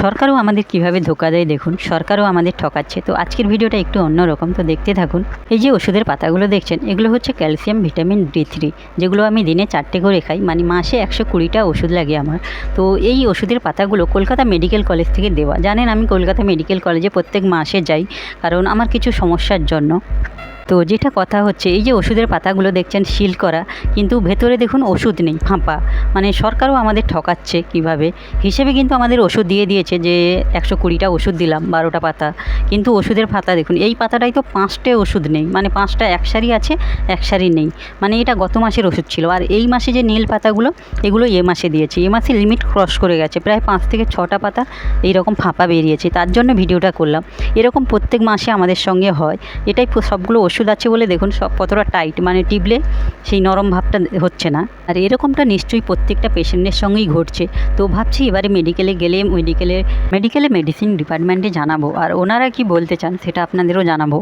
সরকারও আমাদের কীভাবে ধোকা দেয় দেখুন, সরকারও আমাদের ঠকাচ্ছে। তো আজকের ভিডিওটা একটু অন্যরকম, তো দেখতে থাকুন। এই যে ওষুধের পাতাগুলো দেখছেন, এগুলো হচ্ছে ক্যালসিয়াম ভিটামিন ডি থ্রি, যেগুলো আমি দিনে চারটে করে খাই মানে মাসে একশো কুড়িটা ওষুধ লাগে আমার। তো এই ওষুধের পাতাগুলো কলকাতা মেডিকেল কলেজ থেকে দেওয়া। জানেন আমি কলকাতা মেডিকেল কলেজে প্রত্যেক মাসে যাই, কারণ আমার কিছু সমস্যার জন্য। তো যেটা কথা হচ্ছে, এই যে ওষুধের পাতাগুলো দেখছেন, সিল করা, কিন্তু ভেতরে দেখুন ওষুধ নেই ফাঁপা মানে সরকারও আমাদের ঠকাচ্ছে কীভাবে? হিসেবে কিন্তু আমাদের ওষুধ দিয়ে দিয়েছে। যে একশো কুড়িটা ওষুধ দিলাম, বারোটা পাতা। কিন্তু ওষুধের পাতা দেখুন, এই পাতাটাই তো পাঁচটে ওষুধ নেই মানে পাঁচটা এক সারি আছে এক সারি নেই। মানে এটা গত মাসের ওষুধ ছিল। আর এই মাসে যে নীল পাতাগুলো, এগুলো এ মাসে দিয়েছে। এ মাসে লিমিট ক্রস করে গেছে, প্রায় পাঁচ থেকে ছটা পাতা এইরকম ফাঁপা বেরিয়েছে। তার জন্য ভিডিওটা করলাম। এরকম প্রত্যেক মাসে আমাদের সঙ্গে হয়। এটাই সবগুলো ওষুধ আছে বলে দেখুন, সব কতটা টাইট মানে টিপলে সেই নরম ভাবটা হচ্ছে না। আর এরকমটা নিশ্চয়ই প্রত্যেকটা পেশেন্টের সঙ্গেই ঘটছে। তো ভাবছি এবারে মেডিকেলে গেলে মেডিকেলে মেডিকেলে মেডিসিন ডিপার্টমেন্টে জানাব। আর ওনারা কি বলতে চান সেটা আপনাদেরও জানাব।